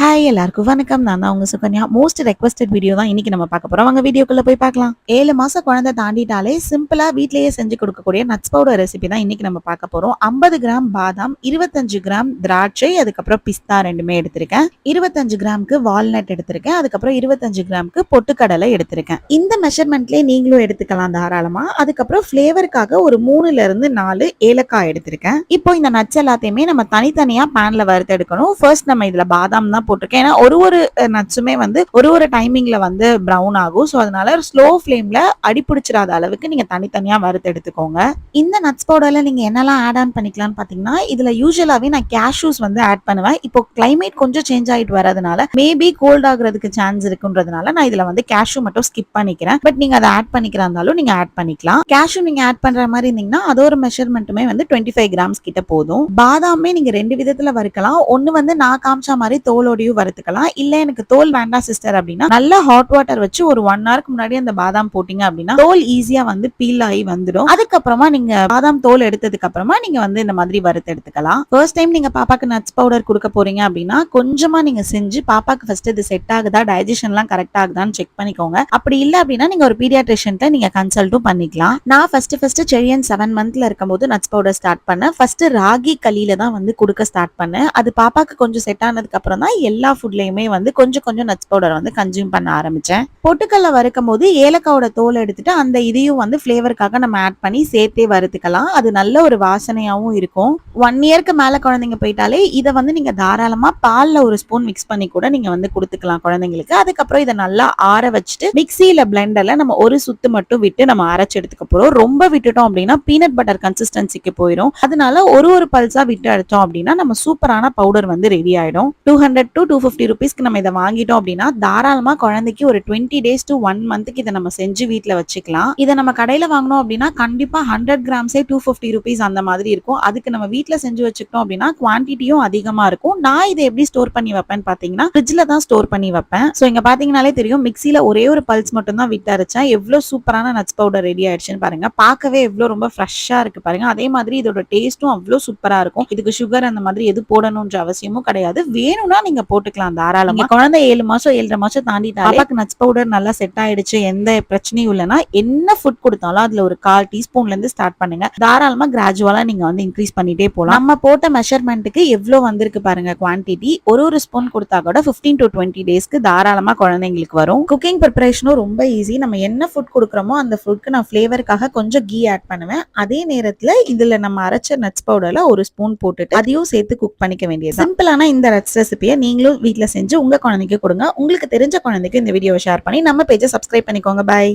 Hi எல்லாருக்கும் வணக்கம். நான் தான் உங்க சுகன்யா. மோஸ்ட் ரெக்வஸ்டட் வீடியோ தான் இன்னைக்கு நம்ம பார்க்க போறோம். அவங்க வீடியோக்குள்ள போய் பார்க்கலாம். ஏழு மாசம் குழந்தை தாண்டிட்டாலே சிம்பிளா வீட்லயே செஞ்சு கொடுக்கக்கூடிய நட்ஸ் பவுடர் ரெசிபி தான் இன்னைக்கு நம்ம பார்க்க போறோம். ஐம்பது கிராம் பாதாம் இருபத்தஞ்சு கிராம் திராட்சை அதுக்கப்புறம் பிஸ்தா ரெண்டுமே எடுத்திருக்கேன். இருபத்தஞ்சு கிராமுக்கு வால்நட் எடுத்திருக்கேன். அதுக்கப்புறம் இருபத்தஞ்சு கிராமுக்கு பொட்டுக்கடலை எடுத்திருக்கேன். இந்த மெஷர்மெண்ட்லயே நீங்களும் எடுத்துக்கலாம் தாராளமா. அதுக்கப்புறம் ஃபிளேவருக்காக ஒரு மூணுல இருந்து நாலு ஏலக்காய் எடுத்திருக்கேன். இப்போ இந்த நட்ஸ் எல்லாத்தையுமே நம்ம தனித்தனியா பேன்ல வறுத்து எடுக்கணும் ஃபர்ஸ்ட் நம்ம இதுல பாதாம் தான் போட்டிருக்கேன். ஏன்னா ஒரு ஒரு நட்ஸுமே வந்து ஒரு ஒரு டைமிங்ல வந்து ப்ரௌன் ஆகும். ஸோ அதனால ஸ்லோ ஃப்ளேம்ல அடிப்பிடிச்சிடாத அளவுக்கு நீங்க தனித்தனியா வறுத்து எடுத்துக்கோங்க. இந்த நட்ஸ் பவுடர்ல நீங்க என்னெல்லாம் ஆட் ஆன் பண்ணிக்கலாம்னு பாத்தீங்கன்னா இதுல யூஸ்வலாவே நான் கேஷ்யூஸ் வந்து ஆட் பண்ணுவேன். இப்போ கிளைமேட் கொஞ்சம் சேஞ்ச் ஆயிட்டு வரதுனால மேபி கோல்ட் ஆகுறதுக்கு சான்ஸ் இருக்குன்றதுனால நான் இதுல வந்து கேஷ்யூ மட்டும் ஸ்கிப் பண்ணிக்கிறேன். பட் நீங்க அதை ஆட் பண்ணிக்கிறா இருந்தாலும் நீங்க ஆட் பண்ணிக்கலாம். கேஷ்யூ நீங்க ஆட் பண்ற மாதிரி இருந்தீங்கன்னா அதோட மெஷர்மெண்ட்டுமே வந்து டுவெண்ட்டி ஃபைவ் கிராம்ஸ் கிட்ட போதும். பாதாமே நீங்க ரெண்டு விதத்துல வறுக்கலாம். ஒன்னு வந்து நான் காமிச்ச மாதிரி பொடியும் வறுத்துக்கலாம் இல்ல எனக்கு தோல் வேண்டாம் சிஸ்டர் அப்படின்னா நல்ல ஹாட் வாட்டர் வச்சு ஒரு ஒன் ஹவருக்கு முன்னாடி அந்த பாதாம் போட்டீங்க அப்படின்னா தோல் ஈஸியா வந்து பீல் ஆகி வந்துடும். அதுக்கப்புறமா நீங்க பாதாம் தோல் எடுத்ததுக்கு அப்புறமா நீங்க வந்து இந்த மாதிரி வறுத்து எடுத்துக்கலாம். ஃபர்ஸ்ட் டைம் நீங்க பாப்பாக்கு நட்ஸ் பவுடர் கொடுக்க போறீங்க அப்படின்னா கொஞ்சமா நீங்க செஞ்சு பாப்பாக்கு ஃபர்ஸ்ட் இது செட் ஆகுதா டைஜஷன் எல்லாம் கரெக்ட் ஆகுதான்னு செக் பண்ணிக்கோங்க. அப்படி இல்ல அப்படின்னா நீங்க ஒரு பீடியாட்ரிஷியன்ட்ட நீங்க கன்சல்ட்டும் பண்ணிக்கலாம். நான் ஃபர்ஸ்ட் ஃபர்ஸ்ட் செழியன் செவன் மந்த்ல இருக்கும்போது நட்ஸ் பவுடர் ஸ்டார்ட் பண்ணேன். ஃபர்ஸ்ட் ராகி களியில தான் வந்து கொடுக்க ஸ்டார்ட் பண்ணேன். அது பாப்பாக்கு கொஞ்சம் செட் ஆனதுக்கு அப்புறம் தான் எல்லா ஃபுட்லயுமே வந்து கொஞ்சம் கொஞ்சம் நட்ஸ் பவுடர் வந்து கன்சியூம் பண்ண ஆரம்பிச்சேன். பொட்டுக்கல்ல வறுக்கும் போது ஏலக்காவோட தோலை எடுத்துட்டு அந்த இதையும் வந்து ஃபிளேவருக்காக நம்ம ஆட் பண்ணி சேர்த்தே வறுத்துக்கலாம். அது நல்ல ஒரு வாசனையாவும் இருக்கும். ஒன் இயர்க்கு மேல குழந்தைங்க போயிட்டாலே இதை வந்து நீங்க தாராளமா பால்ல ஒரு ஸ்பூன் மிக்ஸ் பண்ணி கூட நீங்க வந்து கொடுத்துக்கலாம் குழந்தைங்களுக்கு. அதுக்கப்புறம் இதை நல்லா ஆற வச்சுட்டு மிக்சியில பிளெண்டர்ல நம்ம ஒரு சுத்து மட்டும் விட்டு நம்ம அரைச்சு எடுத்துக்க போறோம். ரொம்ப விட்டுட்டோம் அப்படின்னா பீனட் பட்டர் கன்சிஸ்டன்சிக்கு போயிடும் அதனால ஒரு ஒரு பல்ஸா விட்டு அடிச்சோம் அப்படின்னா நம்ம சூப்பரான பவுடர் வந்து ரெடி ஆயிடும். Two hundred to two fifty ருபீஸ்க்கு நம்ம இதை வாங்கிட்டோம் அப்படின்னா தாராளமா குழந்தைக்கு ஒரு டுவெண்ட்டி டேஸ் டு ஒன் மந்த்துக்கு இதை நம்ம செஞ்சு வீட்டில் வச்சுக்கலாம். இதை நம்ம கடையில் வாங்கினோம் அப்படின்னா கண்டிப்பாக ஹண்ட்ரட் கிராம்ஸே டூ ஃபிஃப்டி ருபீஸ் அந்த மாதிரி இருக்கும். அதுக்கு நம்ம வீட்டில் செஞ்சு வச்சுக்கிட்டோம் அப்படின்னா குவான்டிட்டியும் அதிகமாக இருக்கும். நான் இதை எப்படி ஸ்டோர் பண்ணி வைப்பேன்னு பார்த்தீங்கன்னா ஃப்ரிட்ஜில் தான் ஸ்டோர் பண்ணி வைப்பேன். ஸோ இங்கே பார்த்தீங்கனாலே தெரியும் மிக்சியில் ஒரே ஒரு பல்ஸ் மட்டும் தான் விட்டு அரைச்சேன். எவ்வளோ சூப்பரான நட்ஸ் பவுடர் ரெடி ஆயிடுச்சுன்னு பாருங்க. பார்க்கவே எவ்வளோ ரொம்ப ஃப்ரெஷ்ஷாக இருக்கு பாருங்க. அதே மாதிரி இதோட டேஸ்ட்டும் அவ்வளோ சூப்பராக இருக்கும். இதுக்கு சுகர் அந்த மாதிரி எது போடணுன்ற அவசியமும் கிடையாது. வேணும்னா நீங்க போட்டுக்கலாம் தாராளமா. நீங்க குழந்தை ஏழு மாசம் ஏழரை மாசம் தாண்டிட்டா பாப்பாக்கு நட்ஸ் பவுடர் நல்லா செட் ஆயிடுச்சு எந்த பிரச்சனையும் இல்லைன்னா என்ன ஃபுட் கொடுத்தாலும் அதுல ஒரு கால் டீஸ்பூன்ல இருந்து ஸ்டார்ட் பண்ணுங்க. தாராளமா கிராஜுவலா நீங்க வந்து இன்க்ரீஸ் பண்ணிட்டே போலாம். நம்ம போட்ட மெஷர்மெண்ட்டுக்கு எவ்வளவு வந்திருக்கு பாருங்க குவான்டிட்டி ஒரு ஒரு ஸ்பூன் கொடுத்தா கூட 15 டு டுவெண்ட்டி டேஸ்க்கு தாராளமா குழந்தைங்களுக்கு வரும். குக்கிங் ப்ரிப்பரேஷனும் ரொம்ப ஈஸி நம்ம என்ன ஃபுட் கொடுக்குறோமோ அந்த ஃபுட்க்கு நான் ஃபிளேவருக்காக கொஞ்சம் கீ ஆட் பண்ணுவேன். அதே நேரத்துல இதுல நம்ம அரைச்ச நட்ஸ் பவுடர்ல ஒரு ஸ்பூன் போட்டுட்டு அதையும் சேர்த்து குக் பண்ணிக்க வேண்டியது சிம்பிளான இந்த நட்ஸ் ரெசிபியை நீங்களும் வீட்டில் செஞ்சு உங்கள் குழந்தைக்கு கொடுங்க. உங்களுக்கு தெரிஞ்ச குழந்தைக்கு இந்த வீடியோவை ஷேர் பண்ணி நம்ம பேஜை சப்ஸ்கிரைப் பண்ணிக்கோங்க. பை